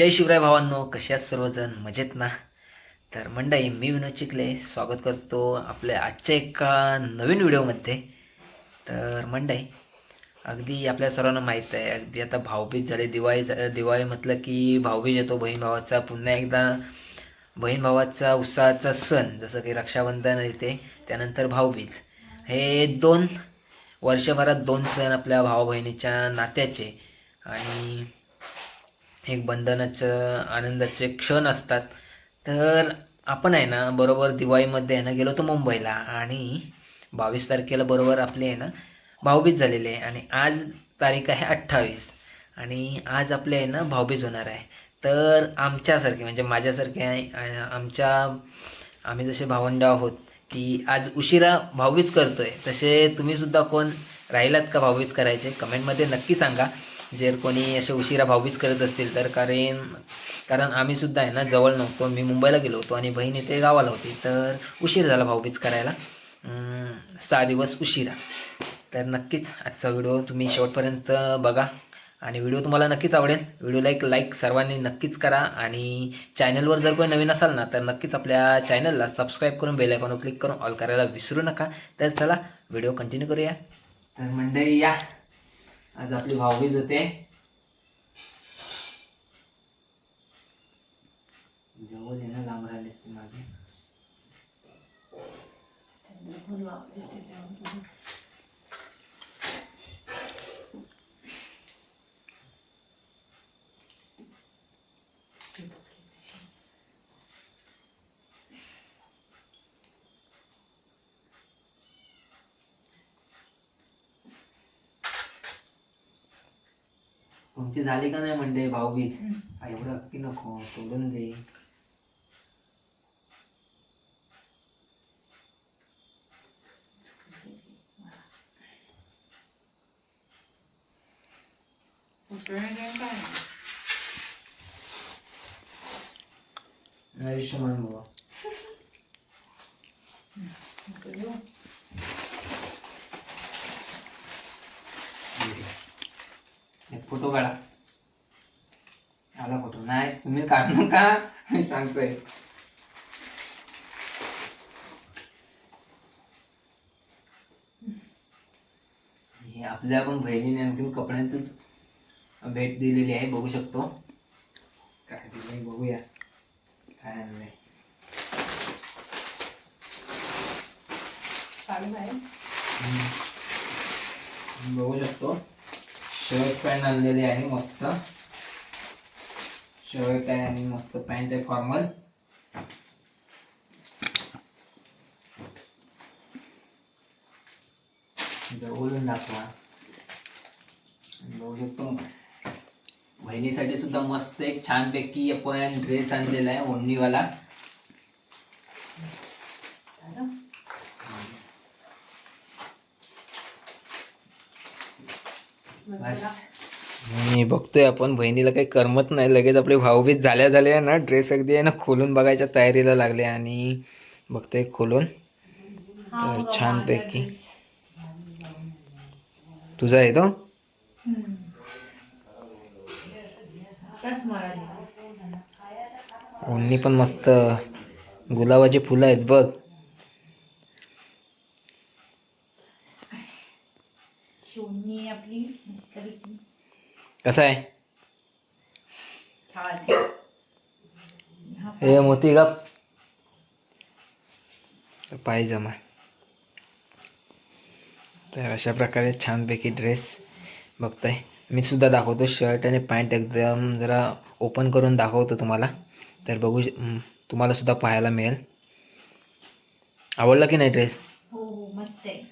जय शिवराय भावांनो कशा आहात सर्वजण? मजेत ना? तर मंडळी मी विनोद चिखले स्वागत करतो आपल्या आजच्या एका नवीन व्हिडिओमध्ये. तर मंडळी अगदी आपल्या सर्वांना माहीत आहे अगदी आता भाऊबीज झाले. दिवाळी झा- दिवाळी म्हटलं की भाऊबीज येतो बहीण भावाचा. पुन्हा एकदा बहीण भावाचा उत्साहाचा सण जसं की रक्षाबंधन येते त्यानंतर भाऊबीज. हे दोन वर्षभरात दोन सण आपल्या भावा बहिणीच्या नात्याचे. आणि एक बंधनाचं आनंदाचे क्षण असतात. तर आपण आहे ना बरोबर दिवाळीमध्ये आहे ना गेलो होतो मुंबईला आणि बावीस तारखेला बरोबर आपले आहे ना भाऊबीज झालेले आहे. आणि आज तारीख आहे अठ्ठावीस. आणि आज आपले आहे ना भाऊबीज होणार आहे. तर आमच्यासारखे म्हणजे माझ्यासारखे आहे आमच्या आम्ही जसे भावंड आहोत की आज उशिरा भाऊबीज करतोय. तसे तुम्हीसुद्धा कोण राहिलात का भाऊबीज करायचे? कमेंटमध्ये नक्की सांगा. जर कोणी असे उशिरा भाऊबीज करत असतील तर कारण कारण आम्ही सुद्धा आहे ना जवळ नव्हतो. मी मुंबईला गेलो होतो आणि बहीण इथे गावाला होती. तर उशीर झाला भाऊबीज करायला. सहा दिवस उशिरा. तर नक्कीच आजचा व्हिडिओ तुम्ही शेवटपर्यंत बघा. आणि व्हिडिओ तुम्हाला नक्कीच आवडेल. व्हिडिओला एक लाईक सर्वांनी नक्कीच करा. आणि चॅनलवर जर कोणी नवीन असाल ना तर नक्कीच आपल्या चॅनलला सबस्क्राईब करून बेल आयकॉनवर क्लिक करून ऑल करायला विसरू नका. तर चला व्हिडिओ कंटिन्यू करूया. तर मंडळी या. आज आपली भाऊबीज होते. जवळ येणं लांब राहिले. तुमची झाली का नाही म्हणते भाऊबीज? एवढं अक्की नको सोडून दे. आयुष्यमान बाबा. फोटो काढा. आला फोटो. नाही तुम्ही काढू नका. मी सांगतोय. हे आपल्या पण बहिणीने आणखीन कपड्यांचीच भेट दिलेली आहे बघू शकतो. काय दिलंय बघूया. काय आणलंय. हम्म. बघू शकतो. शर्ट पॅन्ट आणलेली आहे मस्त. शर्ट आहे आणि मस्त पॅन्ट आहे फॉर्मल. ओलून दाखवा. बघू शकतो. बहिणीसाठी सुद्धा मस्त एक छानपैकी आपण ड्रेस आणलेला आहे ओढणीवाला. बस मी बघतोय आपण. बहिणीला काही करमत नाही. लगेच आपले भाऊबीज झाल्या झाल्या ना ड्रेस अगदी आहे ना खोलून बघायच्या तयारीला लागले आणि बघतोय खोलून. तर छानपैकी. तुझा आहे तो? ओढणी पण मस्त. गुलाबाची फुलं आहेत बघ. आपली कसं आहे. हा. मोती का? पायजमा तर अशा प्रकारे छानपैकी ड्रेस बघताय. मी सुद्धा दाखवतो शर्ट आणि पॅन्ट एकदम जरा ओपन करून दाखवतो तुम्हाला. तर बघू तुम्हाला सुद्धा पाहायला मिळेल. आवडला की नाही ड्रेस हो हो मस्त आहे.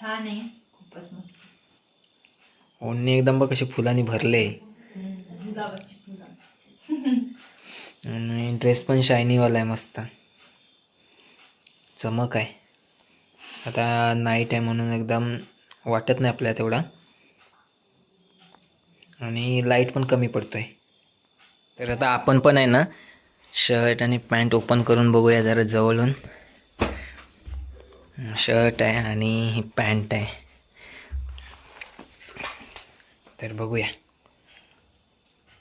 छान आहे. खूपच मस्त. ओन्नी एकदम बघ कसे फुलांनी भरले. आणि ड्रेस पण शायनीवाला आहे मस्त. चमक आहे. आता नाईट आहे म्हणून एकदम वाटत नाही आपल्याला तेवढा. आणि लाइट पण कमी पडतो आहे तर आता आपण पण आहे ना शर्ट आणि पॅन्ट ओपन करून बघूया जरा जवळून. शर्ट आहे आणि पॅन्ट आहे. तर बघूया.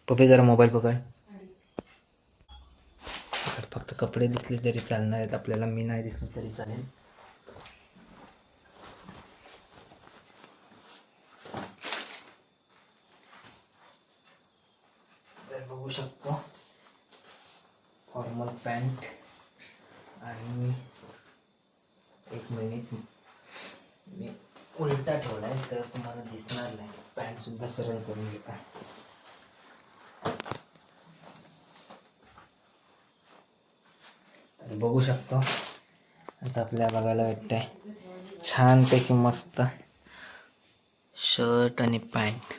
पपे जरा मोबाईल बघा तर फक्त कपडे दिसले तरी चालणार आहेत. आपल्याला मी नाही दिसलं तरी चालेल. तर बघू शकतो. फॉर्मल पॅन्ट आणि एक मिनिट. ठेवला आहे तर तुम्हाला दिसणार नाही. पॅन्ट सुद्धा सरळ करून घेता. तर बघू शकतो. आता आपल्याला बघायला भेटतंय. छानपैकी मस्त शर्ट आणि पॅन्ट.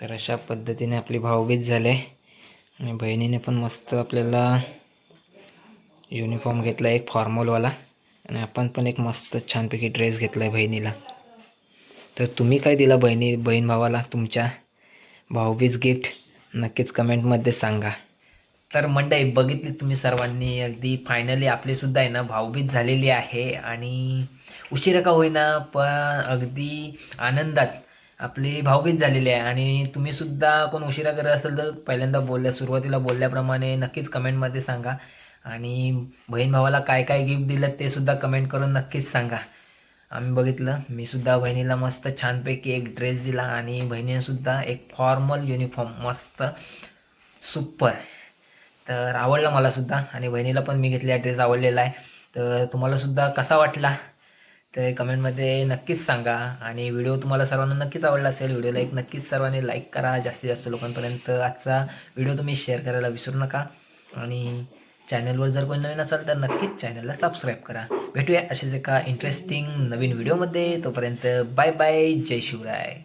तर अशा पद्धतीने आपली भाऊबीज झाले. आणि बहिणीने पण मस्त आपल्याला युनिफॉर्म घेतला एक फॉर्मलवाला आणि आपण पण एक मस्त छानपैकी ड्रेस घेतला आहे बहिणीला. तर तुम्ही काय दिला बहिणी बहीण भावाला तुमच्या भाऊबीज गिफ्ट नक्कीच कमेंटमध्ये सांगा. तर मंडई बघितली तुम्ही सर्वांनी अगदी फायनली आपली सुद्धा आहे ना भाऊबीज झालेली आहे आणि उशिरा का होईना पण अगदी आनंदात आपली भाऊबीज झालेली आहे. आणि तुम्ही सुद्धा कोण उशिरा करत असेल तर पहिल्यांदा बोलल्या सुरुवातीला बोलल्याप्रमाणे नक्कीच कमेंटमध्ये सांगा. आणि बहीण भावाला काय काय गिफ्ट दिलं ते सुद्धा कमेंट करून नक्कीच सांगा. आम्ही बघितलं. मी सुद्धा बहिणीला मस्त छानपैकी एक ड्रेस दिला आणि बहिणीनेसुद्धा एक फॉर्मल युनिफॉर्म मस्त सुपर तर आवडला मला सुद्धा आणि बहिणीला पण मी घेतलेला ड्रेस आवडलेला आहे. तर तुम्हाला सुद्धा कसा वाटला ते कमेंटमध्ये नक्कीच सांगा आणि व्हिडिओ तुम्हाला सर्वांना नक्कीच आवडला असेल व्हिडिओला एक नक्कीच सर्वांनी लाईक करा. जास्तीत जास्त लोकांपर्यंत आजचा व्हिडिओ तुम्ही शेअर करायला विसरू नका. आणि चॅनलवर जर कोणी नवीन असाल तर नक्कीच चॅनलला सबस्क्राईब करा. भेटूया असेच एका इंटरेस्टिंग नवीन व्हिडिओमध्ये तोपर्यंत बाय बाय जय शिवराय.